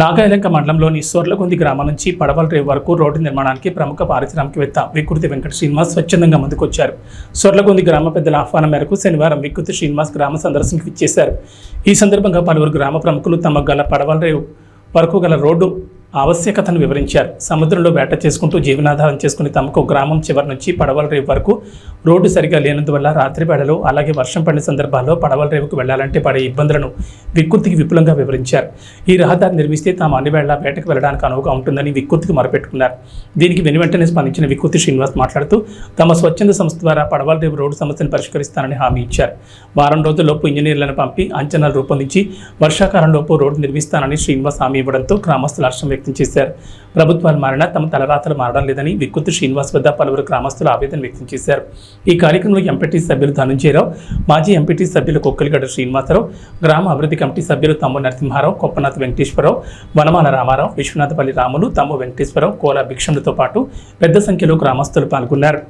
నాగాయలంక మండలంలోని సొర్లగొంది గ్రామం నుంచి పడవల రేవు వరకు రోడ్డు నిర్మాణానికి ప్రముఖ పారిశ్రామికవేత్త వికృతి వెంకట శ్రీనివాస్ స్వచ్ఛందంగా ముందుకొచ్చారు. సొర్లగొంది గ్రామ పెద్దల ఆహ్వానం మేరకు శనివారం వికృతి శ్రీనివాస్ గ్రామ సందర్శనకు ఇచ్చేశారు ఈ సందర్భంగా పలువురు గ్రామ ప్రముఖులు తమ గల పడవల రేవు వరకు గల రోడ్డు ఆవశ్యకతను వివరించారు. సముద్రంలో వేట చేసుకుంటూ జీవనాధారం చేసుకుని తమకు గ్రామం చివరి నుంచి పడవల రేవు వరకు రోడ్డు సరిగా లేనందువల్ల రాత్రి వేళలో అలాగే వర్షం పడిన సందర్భాల్లో పడవల రేవుకు వెళ్ళాలంటే పడే ఇబ్బందులను వికృతికి విపులంగా వివరించారు. ఈ రహదారి నిర్మిస్తే తాము అన్ని వేళ వేటకు వెళ్ళడానికి అనువుగా ఉంటుందని వికృతికి మొరపెట్టుకున్నారు. దీనికి వెను వెంటనే స్పందించిన వికృతి శ్రీనివాస్ మాట్లాడుతూ తమ స్వచ్ఛంద సంస్థ ద్వారా పడవల రేవు రోడ్డు సమస్యను పరిష్కరిస్తానని హామీ ఇచ్చారు. వారం రోజుల్లోపు ఇంజనీర్లను పంపి అంచనాలు రూపొందించి వర్షాకాలంలోపు రోడ్డు నిర్మిస్తానని శ్రీనివాస్ హామీ ఇవ్వడంతో గ్రామస్తులు హర్షం వ్యక్తం చేశారు. ప్రభుత్వాలు మారినా తమ తలరాతలు మారడం లేదని వికృతి శ్రీనివాస్ వద్ద పలువురు గ్రామస్తులు ఆవేదన వ్యక్తం చేశారు. ఈ కార్యక్రమంలో ఎంపీటీ సభ్యులు ధనుంజయరావు మాజీ ఎంపీటీ సభ్యులు కొక్కలిగడ్డ శ్రీనివాసరావు గ్రామ అభివృద్ధి కమిటీ సభ్యులు తమ్ము నరసింహారావు కొప్పనాథ్ వెంకటేశ్వరరావు వనమాల రామారావు విశ్వనాథపల్లి రాములు తమ్ము వెంకటేశ్వరరావు కోలా భిక్షములతో పాటు పెద్ద సంఖ్యలో గ్రామస్తులు పాల్గొన్నారు.